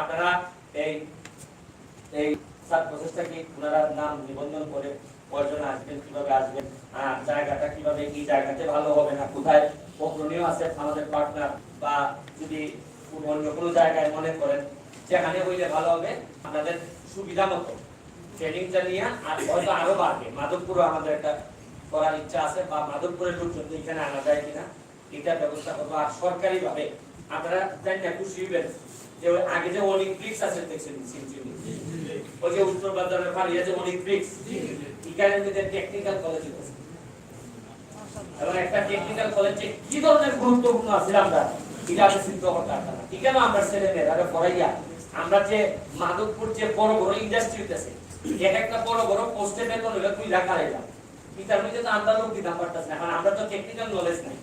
আপনারা এই এই সাত প্রসেসটা কি ওনারা নাম নিবন্ধন করে কয়জন আসবেন, কীভাবে আসবেন জায়গাটা কীভাবে, কি জায়গাতে ভালো হবে না, কোথায় অগ্রণীয় আছে আমাদের পার্টনার বা যদি অন্য কোনো জায়গায় মনে করেন, যেখানে হইলে ভালো হবে, আপনাদের সুবিধা মতো। ট্রেনিংটা নিয়ে আর হয়তো আরও বাড়বে। মাধবপুরও আমাদের একটা করার ইচ্ছা আছে, বা মাধবপুরের লোকজন এখানে আনা যায় কিনা, এটা ব্যবস্থা করব। আর সরকারি ভাবে আপনারা জানি না খুশি হইবেন যে আগে যে আছে দেখছেন ওই যে উত্তর বাজারের এখানে মধ্যে টেকনিক্যাল কলেজ আছে একটা টেকনিক্যাল কলেজে কি ধরনের গুরুত্বপূর্ণ আছে আমরা? এটা আমি করতে পারতাম কেন আমরা ছেলে পড়াইয়া। আমরা যে মাধবপুর যে বড় বড় ইন্ডাস্ট্রি এক একটা বড় বড় পোস্টে বেতন তুই এটার মধ্যে তো লোক দিতে পারতাম না, কারণ আমরা তো টেকনিক্যাল নলেজ নাই।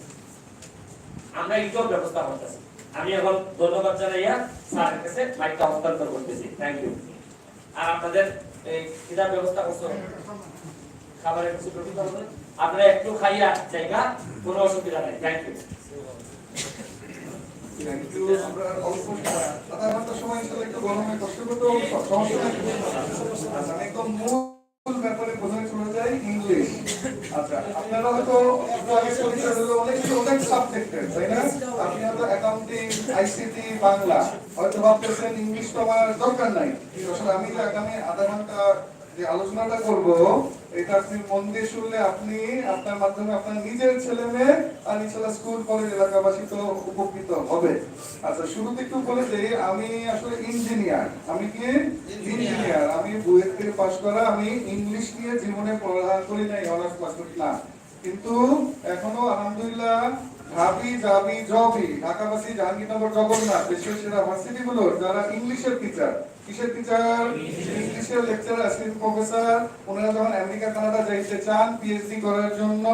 আমরা ব্যবস্থা করতেছি। আমি এখন ধন্যবাদ জানাইয়া স্যারের কাছে মাইকটা হস্তান্তর করতেছি। থ্যাংক ইউ আর আপনাদের এই খিদার ব্যবস্থা করছ খাবারের কিছু প্রতি করবেন আপনারা একটু খাইয়া জায়গা কোনো অসুবিধা নাই। থ্যাংক ইউ একদম মূল ব্যাপারে প্রথমে চলে যাই, ইংলিশ। আচ্ছা, আপনারা হয়তো আলোচনাটা করব, এটা আপনি মন দিয়ে শুনলে আপনি আপনার মাধ্যমে আপনার নিজের ছেলে মেয়ে আর স্কুল, কলেজ, এলাকাবাসী তো উপকৃত হবে। আচ্ছা শুরুতে একটু বলে যে আমি আসলে ইঞ্জিনিয়ার আমি কি? ইঞ্জিনিয়ার আমি বুয়েট থেকে পাশ করা, আমি ইংলিশ নিয়ে জীবনে পড়াশোনা করি নাই অনার্স পাস করি না। কিন্তু এখনও আলহামদুলিল্লাহ ভাবি যাবি জবি। ঢাকাবাসী জাহাঙ্গীরনগর জগন্নাথ বিশ্বের সেরা ভার্সিটি গুলোর যারা ইংলিশের টিচার কিসের টিচার ইংলিশের অ্যাসিস্ট্যান্ট প্রফেসর ওনারা যখন আমেরিকা কানাডা যাইতে চান পিএইচডি করার জন্য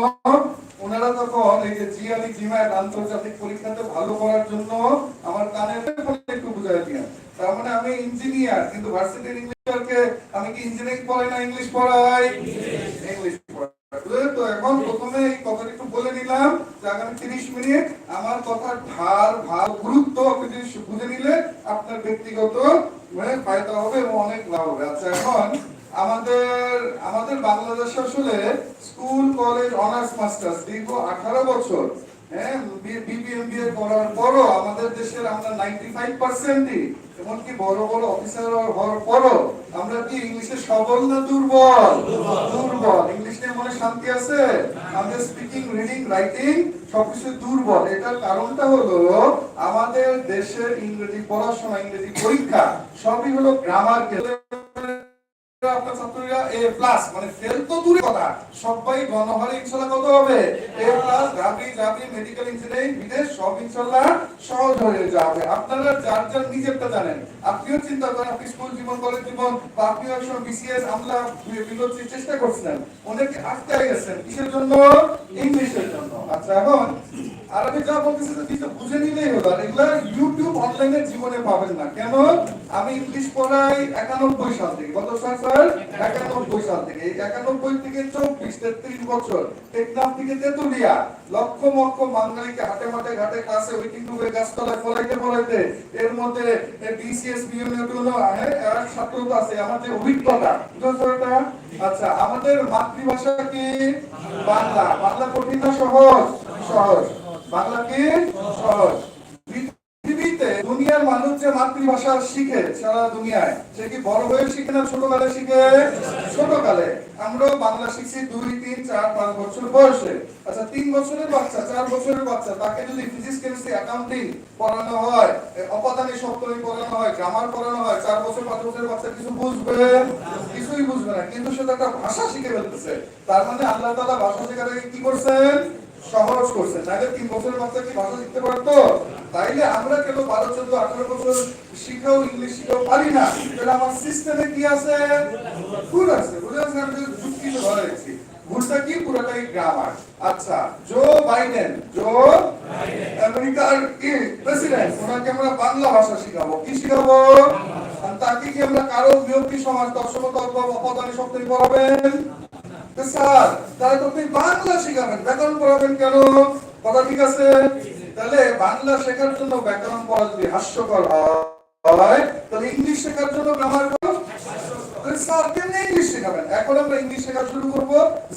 ওনারা তখন এই যে জিআরই জিম্যাট আন্তর্জাতিক পরীক্ষাতে ভালো করার জন্য আমার কানের একটু বুঝাই দিয়া। তার মানে আমি ইঞ্জিনিয়ার কিন্তু ভার্সিটির ইংলিশকে আমি কি ইঞ্জিনিয়ারিং পড়াই না ইংলিশ পড়াই? ইংলিশ পড়াই। তো এখন প্রথমে এই কথাটা একটু বলে নিলাম যে আগামী তিরিশ মিনিট আমার কথার ধার ভার, গুরুত্ব আপনি যদি বুঝে নিলে আপনার ব্যক্তিগত মানে ফায়দা হবে এবং অনেক লাভ হবে। আচ্ছা এখন আমাদের আমাদের বাংলাদেশে আসলে স্কুল, কলেজ, অনার্স, মাস্টার্স দীর্ঘ আঠারো বছর হ্যাঁ বিবিএমবিএ করার পরও আমাদের দেশের আমরা নাইনটি ফাইভ পার্সেন্টই এমনকি বড় বড় অফিসার হওয়ার পরও আমরা কি ইংলিশে সবল না দুর্বল? দুর্বল। ইংলিশ নিয়ে মনে শান্তি আছে? আমাদের স্পিকিং রিডিং রাইটিং সবকিছু দুর্বল। এটার কারণটা হলো আমাদের দেশের ইংরেজি পড়াশোনা ইংরেজি পরীক্ষা সবই হলো গ্রামার আপনার ছাত্রীরা এ প্লাস মানে ফেল তো দূরে কথা সবাই গণহারে ইনশাল্লাহ কত হবে? এ প্লাস গাবি গাবি মেডিকেল ইঞ্জিনিয়ারিং বিদেশ, সব ইনশাল্লাহ সহজ হয়ে যাবে। আপনারা যার যার নিজেরটা জানেন। আপনিও চিন্তা করেন, আপনি স্কুল জীবন কলেজ জীবন, বা আপনিও একসময় বিসিএস আমলা বিলোচির চেষ্টা করছিলেন। অনেকে আটকে গেছেন। কিসের জন্য? ইংলিশের জন্য। আচ্ছা এখন আর আমি যা বুঝে নিলেই হলো। আর এগুলা ইউটিউব জীবনে পাবেন না। কেন? আমি ইংলিশ পড়াই একানব্বই সাল থেকে। সাল, স্যার? একানব্বই সাল থেকে। একানব্বই থেকে চব্বিশ, তেত্রিশ বছর। থেকে তেতুলিয়া। লক্ষ লক্ষ বাঙালিকে মাঠে ঘাটে ক্লাসে ওয়েটিং রুমে গাছতলায় এর মধ্যে বিসিএস বিএমএ ছাত্র তো আছে। আমার যে অভিজ্ঞতা আচ্ছা আমাদের মাতৃভাষা কি? বাংলা। বাংলা কঠিন সহজ? সহজ বাংলা কি সহজ পৃথিবীতে দুনিয়ার মানুষ যে মাতৃভাষা শিখে সারা দুনিয়ায়। সে কি বড় হয়ে শিখে না ছোটকালে শিখে? ছোটকালে। আমরাও বাংলা শিখছি দুই, তিন, চার, পাঁচ বছর বয়সে। আচ্ছা তিন বছরের বাচ্চা, চার বছরের বাচ্চা, তাকে যদি ফিজিক্স কেমিস্ট্রি অ্যাকাউন্টিং পড়ানো হয় অপাদানি সপ্তমী পড়ানো হয় গ্রামার পড়ানো হয়, চার বছর, পাঁচ বছরের বাচ্চা কিছু বুঝবে? কিছুই বুঝবে না। কিন্তু সে একটা ভাষা শিখে ফেলতেছে। তার মানে আল্লাহ তালা ভাষা শেখাটাকে কি করছেন? সহজ করছেন নাহলে তিন বছরের বাচ্চা কি ভাষা শিখতে পারতো? তাইলে আমরা কেন বারো, চোদ্দ, আঠারো বছর শিখাও ইংলিশ শিখাও পারি না? তাহলে আমার সিস্টেমে কি আছে? ভুল আছে। বুঝে আছে আমি যুক্তি ধরে রেখেছি ভুলটা কি? পুরোটাই গ্রামার আচ্ছা জো বাইডেন জো আমেরিকার প্রেসিডেন্ট ওনাকে আমরা বাংলা ভাষা শিখাবো। কি শিখাবো? তাকে কি আমরা কারও বিরক্তি, সমাজ দর্শকতা অপদানি সপ্তাহে পড়াবেন স্যার, তাহলে তো বাংলা শিখাবেন। ব্যাকরণ পড়াবেন কেন? কথা ঠিক আছে? তাহলে বাংলা শেখার জন্য ব্যাকরণ পড়া যদি হাস্যকর হয়, তাহলে ইংলিশ শেখার জন্য গ্রামার স্যার, কেমনি ইংলিশ শেখাবেন? এখন আমরা ইংলিশ শেখা শুরু করব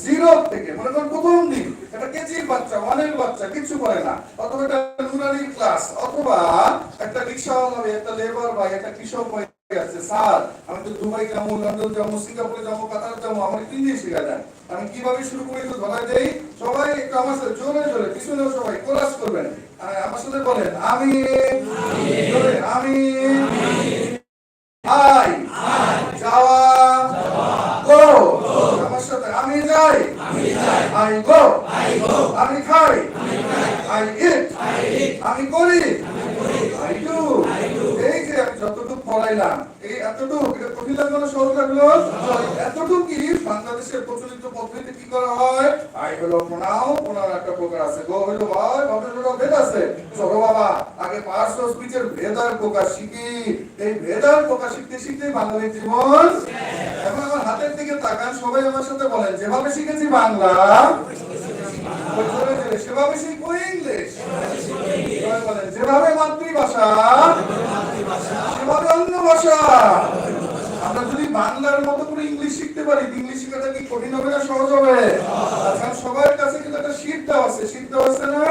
জিরো থেকে। মনে করেন প্রথম দিন, একটা কেজির বাচ্চা, ওয়ানের বাচ্চা, কিছু করে না। অথবা একটা ক্লাস অথবা একটা রিক্সাওয়ালা ভাই একটা লেবার ভাই একটা কৃষক ভাই আছে স্যার আমি তো দুবাই যাব লন্ডন যাব সিঙ্গাপুরে যাব কাতার যাব আমার ইংলিশ শেখা যায় আমি কীভাবে শুরু করি একটু ধরা দেই? সবাই একটু আমার সাথে জোরে জোরে পিছনেও সবাই কোলাস করবেন। আমার সাথে বলেন আমি জোরে, আমি আই যাওয়া গো। আমার সাথে আমি যাই। I go. আমি খাই। আই ইট আমি করি। আই ডু পড়াইলাম। এই এতটুকু এটা কঠিন লাগল সহজ লাগল এতটুকু কি? বাংলাদেশের প্রচলিত পদ্ধতিতে কি করা হয়? আই হলো প্রণাম প্রণাম একটা প্রকার আছে। গো হলো ভাই ভদ্রতা ভেদ আছে। চলো বাবা আগে পার্স স্পিচের ভেদার প্রকাশ শিখি। এই ভেদার প্রকাশ শিখতে শিখতে বাঙালির জীবন। এখন আমার হাতের দিকে তাকান সবাই আমার সাথে বলেন যেভাবে শিখেছি বাংলা সেভাবে শিখব ইংলিশ যেভাবে মাতৃভাষা সেভাবে অন্য ভাষা। আমরা যদি বাংলার মতো করে ইংলিশ শিখতে পারি ইংলিশ শেখাটা কি কঠিন হবে না সহজ হবে? আজকাল সবার কাছে কিন্তু একটা শীত আছে। শীত আছে না?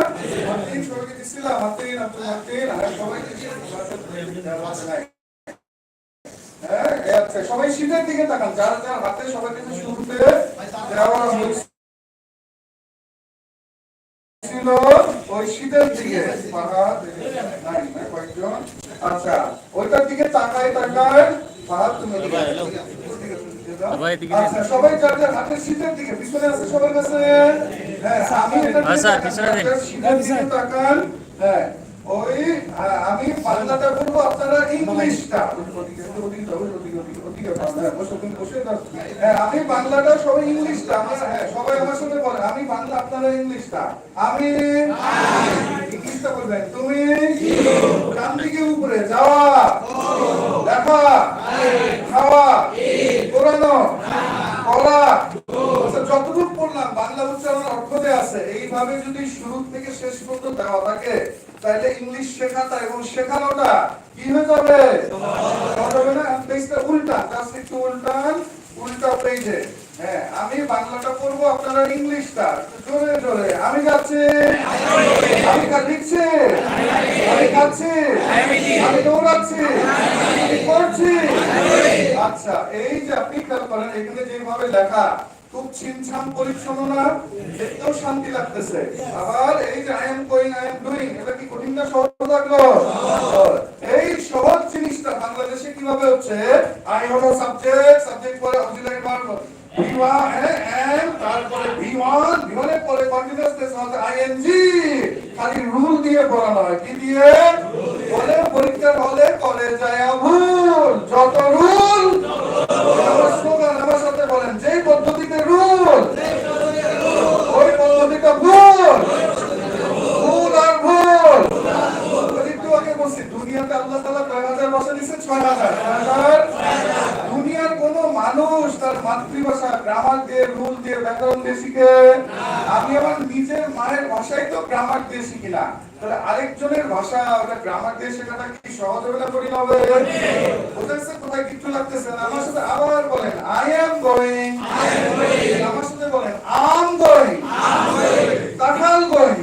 মার্টিন সবাইকে দিচ্ছিলাম মার্টিন আপনি মার্টিন আর সবাইকে হ্যাঁ, সবাই শীতের দিকে তাকান। যার যার হাতে সবাই কিন্তু শুরুতে দেওয়া হয়েছে। ওই শীতের দিকে পাহাড় নাই না কয়েকজন। আচ্ছা ওইটার দিকে তাকায় তাকায় পাহাড় তুমি সবাই এদিকে সবাই যার যার হাতের শীতের দিকে পিছনে আছে সবার কাছে? হ্যাঁ আমি আচ্ছা, শীতের দিকে তাকান। হ্যাঁ ওই আমি বাংলাটা বলব আপনারা ইংলিশটা। হ্যাঁ, আমি বাংলাটা সবাই ইংলিশটা হ্যাঁ সবাই আমার সাথে বলে আমি বাংলা আপনারা ইংলিশটা। আমি ইংলিশটা বলবেন তুমি ডান দিকে উপরে যাওয়া দেখা খাওয়া পুরানো কলা। আচ্ছা, যতটুকু পড়লাম বাংলা উচ্চারণ অর্থতে আছে। এইভাবে যদি শুরু থেকে শেষ পর্যন্ত দেওয়া থাকে তাহলে ইংলিশ শেখাটা এবং শেখানোটা কি হয়ে যাবে? হ্যাঁ আমি বাংলাটা পড়ব আপনারা ইংলিশটা। জোরে জোরে। আমি যাচ্ছি। আমি লিখছি। আমি খাচ্ছি আমি দৌড়াচ্ছি। আমি করছি আচ্ছা এই যে আপনি খেয়াল করেন, এখানে যেভাবে লেখা খুব ছিমছাম পরিচ্ছন্ন দেখতেও শান্তি লাগতেছে। আবার এই যে I am going I am doing এটা কি কঠিন না সহজ লাগল এই সহজ জিনিসটা বাংলাদেশে কীভাবে হচ্ছে? আই হলো সাবজেক্ট সাবজেক্ট পরে অক্সিলারি ভার্ব তারপরে V1 V1 পরে কন্টিনিউয়াস হচ্ছে ING খালি রুল দিয়ে পড়ানো হয় কি দিয়ে? বলে পরীক্ষার হলে করে যায় ভুল যত রুল আমার সাথে বলেন যে পদ্ধতিতে রুল ওই পদ্ধতিটা ভুল। ভুল আর ভুল। একটু আগে বলছি, দুনিয়াতে আল্লাহ তাআলা কয় হাজার বছর দিয়েছে? ছয় হাজার। দুনিয়ার কোন মানুষ তার মাতৃভাষা গ্রামার দিয়ে রুল দিয়ে, ব্যাকরণ দিয়ে শিখে। আমি আমার নিজের মায়ের ভাষাই তো গ্রামার দিয়ে শিখি না। তাহলে আরেকজনের ভাষা, ওটা গ্রামার দিয়ে শেখাটা কি সহজ হবে হবে? বুঝতেছে কোথায় কিছু লাগতেছে না। আমার সাথে আবার বলেন আই এম গোয়িং আমার বলেন আম গোয়িং কাঁঠাল গোয়িং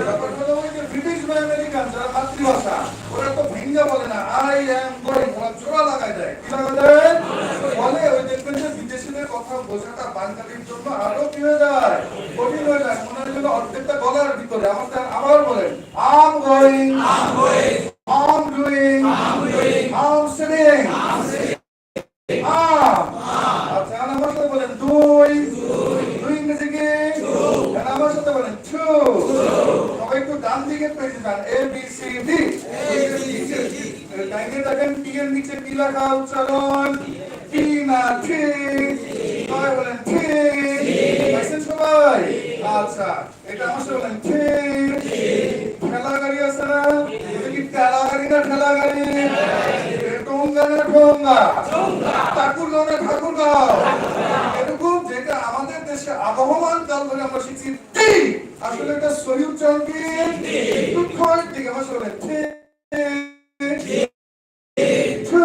ব্যাপারটা হলো ওই যে ব্রিটিশ বা আমেরিকান যারা মাতৃভাষা ওরা তো ভেঙ্গা বলে না আই এম গোয়িং ওরা জোড়া লাগায় দেয়। কি লাগায় বলে ওই দেখবেন যে বিদেশিদের কথা বোঝাটা বাঙালির জন্য আরও কি হয়ে যায়। কঠিন হয়ে যায়। মনে হয় অর্ধেকটা গলার ভিতরে। আমার আবার বলেন am going am doing am sitting am আচ্ছা আর আমার সাথে বলেন দুই দুই ইংরেজি কি আর আমার সাথে বলেন টু সবাই একটু ডান দিকে পেয়েছে যান এ বি সি ডি ডাইনে দেখেন টি এর নিচে কি লেখা উচ্চারণ কি না ঠিক সবাই বলেন ঠিক পাইছেন সবাই আচ্ছা এটা আমার সাথে বলেন ঠিক ঠেলা গাড়ি আছে না এটা কি ঠেলা গাড়ি না ঠেলা গাড়ি টোঙ্গা না টোঙ্গা ঠাকুরগাঁও না ঠাকুরগাঁও এরকম যেটা আমাদের দেশে আবহমান কাল টি আসলে এটা সহি উচ্চারণ কি দুঃখের দিকে আমার সাথে বলেন ঠিক টু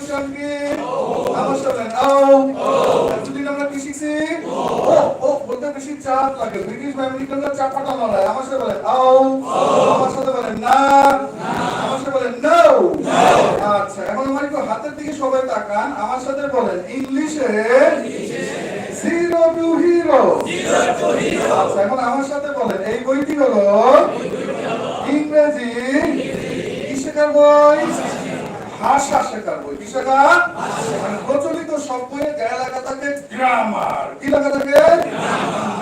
কোশ্চেন কি আমার সাথে ও এতদিন আমরা কি শিখছি ও ও বলতে বেশি চাপ লাগে ব্রিটিশ বা আমেরিকানরা চাপ পাঠানো হয় আমার সাথে বলে ও আমার সাথে বলে না আমার সাথে বলে নো আচ্ছা এখন আমার একটু হাতের দিকে সবাই তাকান আমার সাথে বলেন, ইংলিশে জিরো টু হিরো। আচ্ছা এখন আমার সাথে বলেন, এই বইটি হলো ইংরেজি কি শেখার বই? ভাষা শেখার বই। কি শেখা মানে প্রচলিত সবগুলো গায়ে লাগা থাকে গ্রামার কি লাগা থাকে?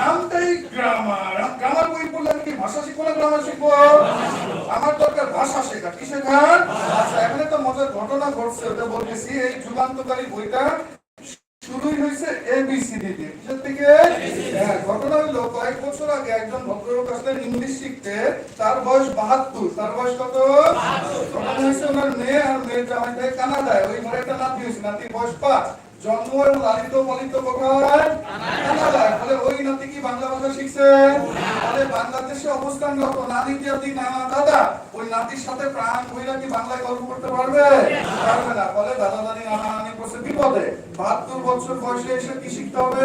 নামটাই গ্রামার গ্রামার বই পড়লে কি ভাষা শিখব না গ্রামার শিখব? আমার দরকার ভাষা শেখা। কি শেখা। আচ্ছা এখানে তো মজার ঘটনা ঘটছে ওটা বলতেছি এই যুগান্তকারী বইটা শুরুই হয়েছে এবিসিডি দিয়ে কিসের থেকে? হ্যাঁ ঘটনা হলো কয়েক বছর আগে একজন ভদ্রলোক আসলেন ইংলিশ শিখতে। তার বয়স বাহাত্তর। তার বয়স কত? ঘটনা হয়েছে ওনার মেয়ে আর থাকে কানাডায়। ওই ঘরে একটা নাতি হয়েছে নাতির বয়স পাঁচ। জন্ম এবং লালিত পালিত কোথায় কানাডায় ফলে ওই নাতি কি বাংলা ভাষা শিখছে? তাহলে বাংলাদেশে অবস্থানরত নানি জাতি, নানা, দাদা। ওই নাতির সাথে প্রাণ বইরা কি বাংলায় গল্প করতে পারবে? পারবে না। ফলে দাদা, দাদি, নানা, নানি করছে বিপদে। বাহাত্তর বছর বয়সে এসে কি শিখতে হবে?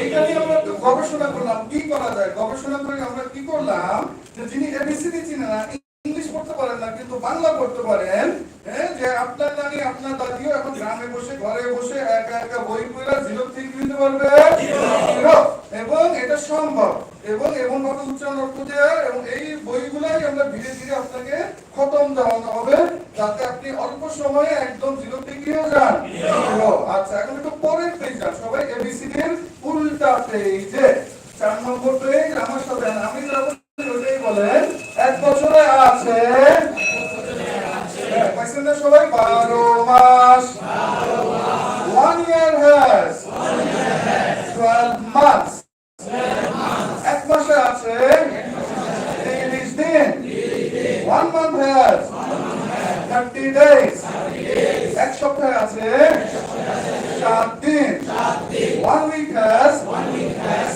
এইটা নিয়ে আমরা একটু গবেষণা করলাম। কি করা যায়? গবেষণা করে আমরা কি করলাম? যে যিনি এবিসিডি চিনে না ইংলিশ পড়তে পারেন না কিন্তু বাংলা পড়তে পারেন। হ্যাঁ যে আপনার নানি আপনার দাদিও এখন গ্রামে বসে ঘরে বসে একা একা বই পড়া জিরো থেকে দিতে পারবে? এবং এটা সম্ভব। এবং এমন ভাবে উচ্চারণ অর্থ দেওয়ার এবং এই বইগুলাই আমরা ধীরে ধীরে আপনাকে খতম দেওয়ানো হবে যাতে আপনি অল্প সময়ে একদম জিরো থেকেও যান। আচ্ছা এখন একটু পরের পেজ যান সবাই এবিসিডির উল্টা পেজে চার নম্বর পেজ আমার সাথে আমি যা বলি ওটাই বলেন এক বছরে আছে হ্যাঁ, পাইছেন না সবাই বারো মাস one year has twelve months এক মাসে আছে তিরিশ দিন one month has thirty days এক সপ্তাহে আছে? সাত দিন। One week has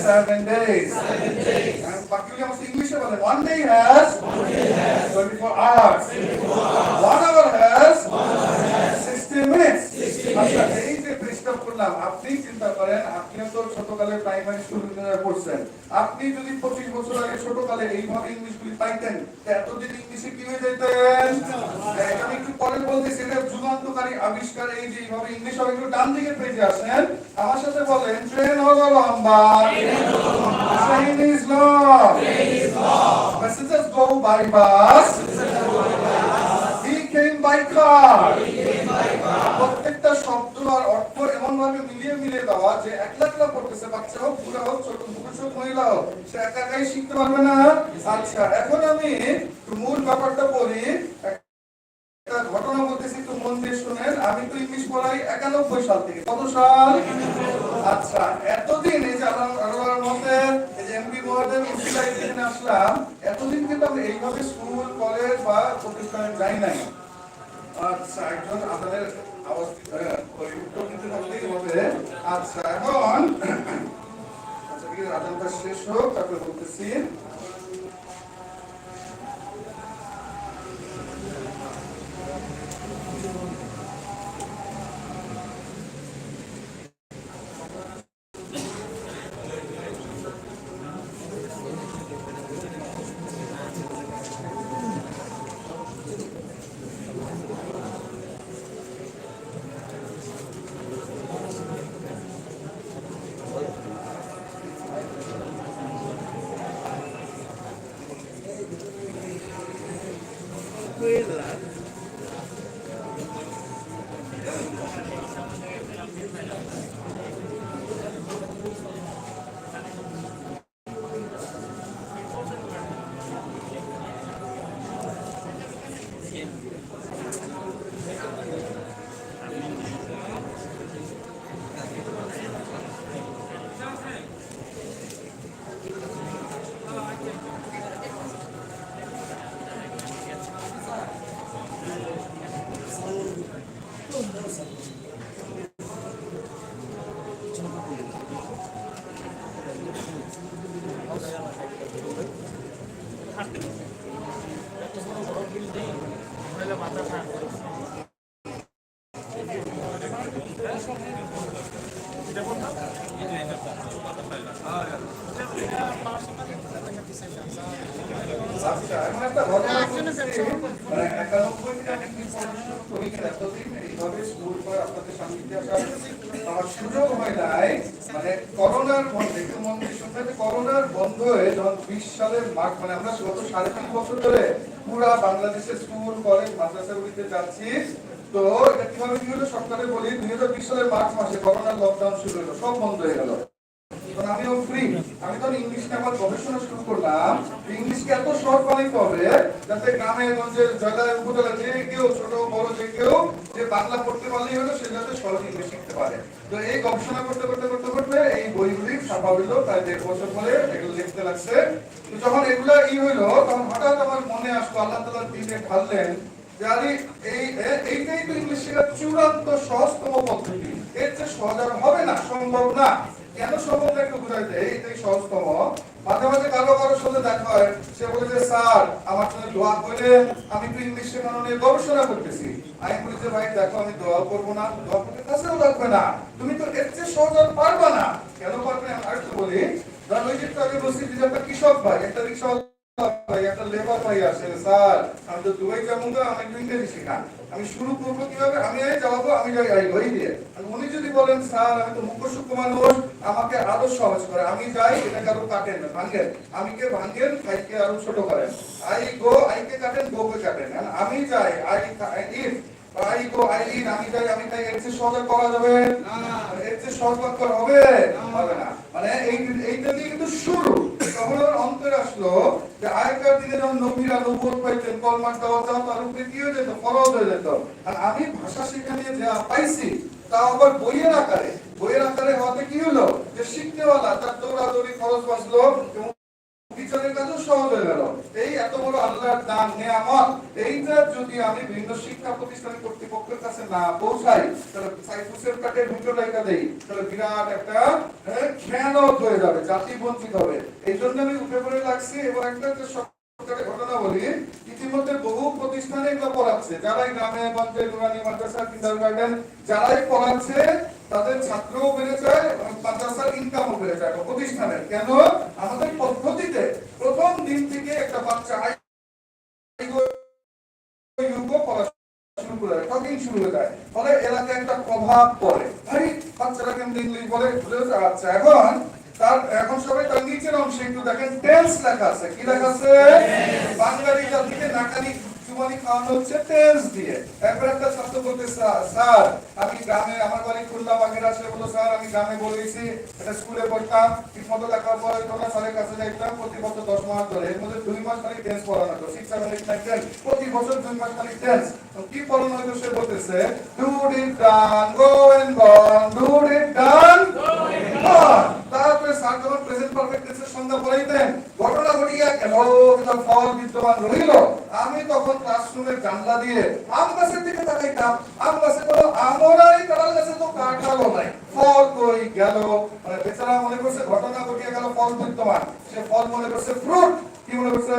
seven days বাকিগুলি আমার ইংলিশে বলে? One day has twenty four hours one hour has sixty minutes আচ্ছা করলাম আপনি চিন্তা করেন আপনিও তো ছোটকালে প্রাইমারি স্কুল পড়ছেন, আপনি যদি পঁচিশ বছর আগে ছোটকালে এইভাবে ইংলিশগুলি পাইতেন এতদিন ইংলিশে কি হয়ে যেতেন আমি একটু পরে বলতেছি, এটা যুগান্তকারী আবিষ্কার, এই যে এইভাবে ইংলিশ হবে একটু ডান দিকে পেজে আসেন, আমার সাথে বলেন ট্রেন হলো লম্বা train is long Messages go by bus. He came by car. প্রত্যেকটা শব্দ আর অর্থ এমন ভাবে মিলিয়ে মিলিয়ে দেওয়া যে একলা একলা পড়তেছে, বাচ্চা হোক, বুড়া হোক, ছোট পুরুষ হোক, মহিলা হোক, সে একা একাই শিখতে পারবে না। আচ্ছা এখন আমি মূল ব্যাপারটা বলি। ঘটনা বলতেছি একটু মন দিয়ে শুনেন। আমি তো ইংলিশ পড়াই একানব্বই সাল থেকে। কত সাল? আচ্ছা এতদিন এই যে আল্লাহ মতে এই যে এমপি মহাদের উসিলায় এখানে আসলাম, এতদিন কিন্তু আমরা এইভাবে স্কুল, কলেজ বা প্রতিষ্ঠানে যাই নাই। আচ্ছা একজন আপনাদের আচ্ছা এখন আচ্ছা রাজনটা শেষ হোক তারপরে বলতেছি। 亏了。আপনাদের সান্নিধ্যে আসা আমার সুযোগ হয় নাই মানে করোনার মধ্যে, একটু মন করোনার বন্ধ হয়ে যখন বিশ সালের মার্চ মানে আমরা গত সাড়ে তিন বছর ধরে পুরা বাংলাদেশের স্কুল, কলেজ, মাদ্রাসাগুলিতে যাচ্ছি। তো এটা কীভাবে কি হলো সরকারে বলি দুই হাজার বিশ সালের মার্চ মাসে করোনার লকডাউন শুরু হলো, সব বন্ধ হয়ে গেল। আমিও ফ্রি আমি তখন ইংলিশ নিয়ে আমার গবেষণা শুরু করলাম। ইংলিশকে এত সহজ বানাইতে হবে, যাতে গ্রামে গঞ্জে জেলায় উপজেলা যে কেউ, ছোট, বড় যে কেউ যে বাংলা পড়তে পারলেই হলো, সে যাতে সহজ ইংলিশ শিখতে পারে। তো এই গবেষণা করতে করতে করতে করতে এই বইগুলি ছাপা হইল প্রায় দেড় বছর পরে এগুলো লিখতে লাগছে। তো যখন এগুলা ই হইল, তখন হঠাৎ আমার মনে আসলো, আল্লাহ তালা দিনে ঢাললেন যে, আরে, এই এইটাই তো ইংলিশ শেখার চূড়ান্ত সহজতম পদ্ধতি। এর চেয়ে সহজ হবে না, সম্ভব না। কেন সম্ভব না একটু বুঝাই দেয় এইটাই সহজতম। মাঝে মাঝে কারও সাথে দেখা হয়। সে বলে যে, স্যার, আমার জন্য দোয়া করে আমি তো ইংলিশ গবেষণা করতেছি। আমি বলি যে, ভাই, দেখো, আমি দোয়া করব না, দোয়া করতে কাছেও না। তুমি তো এর চেয়ে সহজ পারবা না। কেন পারবে বলি ধর ওই বলছি যে, একটা কৃষক ভাই, একটা রিক্সা ভাই, একটা লেবার ভাই আসে, স্যার, আমি তো দুবাই যাব না, আমি একটু ইংরেজি শেখান। আমি শুরু করব কীভাবে? আমি যাব, আমি যাই, আই বই দিয়ে। উনি যদি বলেন, স্যার, আমি তো সূক্ষ্ম মানুষ আমাকে আরও সহজ করে। আমি যাই এটা কারও কাটেন না ভাঙ্গেন আমি কে ভাঙ্গেন আইকে আরও ছোট করেন। আই গো আইকে কাটেন গো কে কাটেন। আমি যাই I if I go I in আমি যাই আমি তাই এর চেয়ে সহজ করা যাবে? না এর চেয়ে সহজ আর হবে? হবে না। মানে এই এইটা দিয়ে কিন্তু শুরু। তখন ওর অন্তরে আসলো যে আগেকার দিনে যখন নবীরা নবুয়ত পাইতেন কলমার দেওয়া যাও তার উপরে কি হয়ে যেত? ফরজ হয়ে যেত। আর আমি ভাষা সেখানে যা পাইছি তা আবার বইয়ের আকারে বইয়ের আকারে হওয়াতে কি হলো? যে শিখতেওয়ালা তার দৌড়াদৌড়ি খরচ বাঁচলো এবং কাজও সহজ হয়ে গেল। এই এত বড় আল্লাহর দান নেয়ামত এইটা যদি আমি বিভিন্ন শিক্ষা প্রতিষ্ঠান কর্তৃপক্ষের কাছে না পৌঁছাই তাহলে সাইফুসের কাটে দুটো লেখা দেই তাহলে বিরাট একটা হ্যাঁ, খেয়ানত হয়ে যাবে জাতি বঞ্চিত হবে। এই জন্য আমি উঠে পড়ে লাগছি এবং একটা ঘটনা বলি ইতিমধ্যে বহু প্রতিষ্ঠানে এগুলো পড়াচ্ছে। যারাই গ্রামে গঞ্জে নুরানি মাদ্রাসা কিন্ডারগার্টেন যারাই পড়াচ্ছে, তাদের ছাত্রও বেড়ে যায় মাদ্রাসার ইনকামও বেড়ে যায় একটা প্রতিষ্ঠানের কেন? আমাদের পদ্ধতিতে প্রথম দিন থেকে একটা বাচ্চা এলাকায় একটা প্রভাব পড়ে। আরে, বাচ্চারা কেমন ইংলিশ আচ্ছা এখন তার এখন সবাই তার নিচের অংশে একটু দেখেন। টেন্স লেখা আছে। কি লেখা আছে? বাঙালি জাতিকে নাকানি চুমানি খাওয়ানো হচ্ছে টেন্স দিয়ে। একবার একটা ছাত্র বলতে স্যার আমি গ্রামে আমার বাড়ি খুলনা বাগের আসলে বলো স্যার আমি গ্রামে বলেছি এটা স্কুলে পড়তাম ঠিক মতো লেখাপড়া হইতো না স্যারের কাছে যাইতাম প্রতি বছর দশ মাস ধরে। এর মধ্যে দুই মাস খালি টেন্স পড়ানো হতো। সেভেন এইট নাইন প্রতি বছর দুই মাস খালি টেন্স কি পড়ানো হতো সে বলতেছে? Do done go and gone do done তারপরে স্যার যখন প্রেজেন্ট পারফেক্ট টেন্সের সংজ্ঞা পড়াইতেন ঘটনা ঘটিয়া গেল কিন্তু ফল বিদ্যমান রইল আমি তখন ক্লাসরুমের জানলা দিয়ে আম গাছের দিকে তাকাইতাম। আম গাছে কোনো আমও নাই, কাঁঠাল গাছে তো কাঁঠালও নাই। ফল কই গেল? মানে বেচারা মনে করছে ঘটনা ঘটিয়া গেল, ফল বিদ্যমান। সে ফল মনে করছে ফ্রুট কি মনে করছে?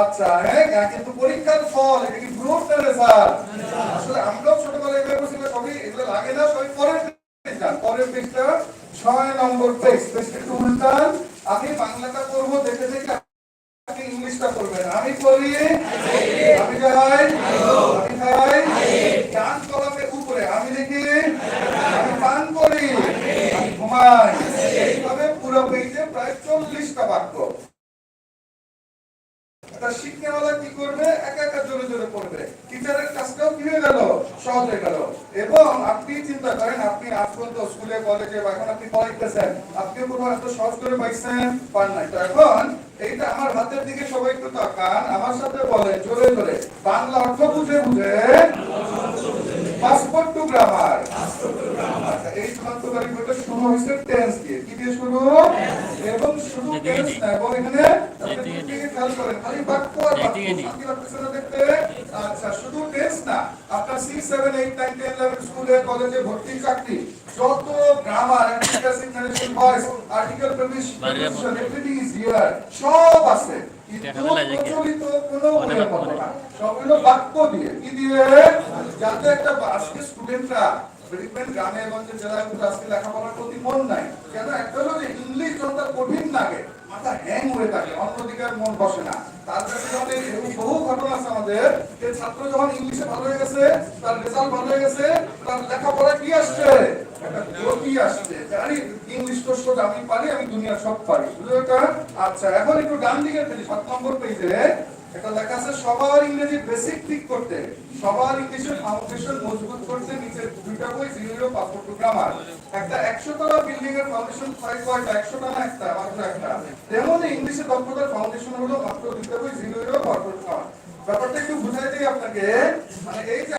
আচ্ছা হ্যাঁ কিন্তু পরীক্ষার ফল, এটা কি ফ্রুট না রেজাল্ট আসলে আমরাও ছোটবেলায় এগুলো করছি সবই এগুলো লাগে না, সবই পরের পরের পেজটা ছয় নম্বর পেজটা একটু উল্টান। আমি বাংলাটা করব দেখে দেখে আপনি ইংলিশটা করবেন আমি করি আমি যাই, আমি খাই গান কলামের উপরে। আমি দেখি আমি পান করি ঘুমাই। এইভাবে পুরো পেজে প্রায় চল্লিশটা বাক্য। একটা শিক্ষাওয়ালা কি করবে? একা একা জোরে জোরে পড়বে। টিচারের কাজটাও কি হয়ে গেল? সহজ হয়ে গেল। এবং আপনি চিন্তা করেন আপনি আজ পর্যন্ত স্কুলে কলেজে বা এখন আপনি পড়াইতেছেন আপনি কোথাও এত সহজ করে পাইছেন পান নাই। তো এখন এইটা আমার হাতের দিকে সবাই একটু তাকান আমার সাথে বলে জোরে জোরে। বাংলা অর্থ বুঝে বুঝে পাসপোর্ট টু গ্রামার এই সমান্তরাল বইটা শুরু হয়েছে টেন্স দিয়ে। কি দিয়ে শুরু? এবং শুধু টেন্স না এবং এখানে আপনি খেয়াল করেন খালি বাক্য আর বাক্য শান্তি লাগতেছে না দেখতে আচ্ছা শুধু টেন্স না আপনার 6 7 8 9 10 11 স্কুলে কলেজে ভর্তি চাকরি যত grammar অ্যান্টিক্যাসিভ narration voice article preposition everything is here সব আছে। প্রচলিত কোনো বইয়ের মতো না। সবগুলো বাক্য দিয়ে কি দিয়ে? যাতে একটা আজকে স্টুডেন্টরা দেখবেন গ্রামে গঞ্জে জেলায় কিন্তু আজকে লেখাপড়ার প্রতি মন নাই। কেন? একটা হলো যে ইংলিশ যখন কঠিন লাগে মাথা হ্যাং হয়ে থাকে। আর মন বসে না। তার কাছে বহু ঘটনা আছে আমাদের। যে ছাত্র যখন ইংলিশে ভালো হয়ে গেছে, তার রেজাল্ট ভালো হয়ে গেছে, তার লেখাপড়া কি আসছে? ইংলিশ তো আমি পারি, আমি দুনিয়া সব পারি। আচ্ছা এখন একটু ডান দিকে সাত নম্বর পেজে একটা লেখা আছে সবার ইংরেজি বেসিক ঠিক করতে, সবার ইংলিশের ফাউন্ডেশন মজবুত করতে নিচের দুইটা বই জিরো পাসপোর্ট টু গ্রামার একটা একশো তলা বিল্ডিং এর ফাউন্ডেশন হয় কয়টা একশো টা একটা, মাত্র একটা। তেমন ইংলিশে দক্ষতার ফাউন্ডেশন হলো মাত্র দুইটা বই জিরো পাসপোর্ট টু গ্রামার ব্যাপারটা একটু বুঝাই দিই আপনাকে মানে এই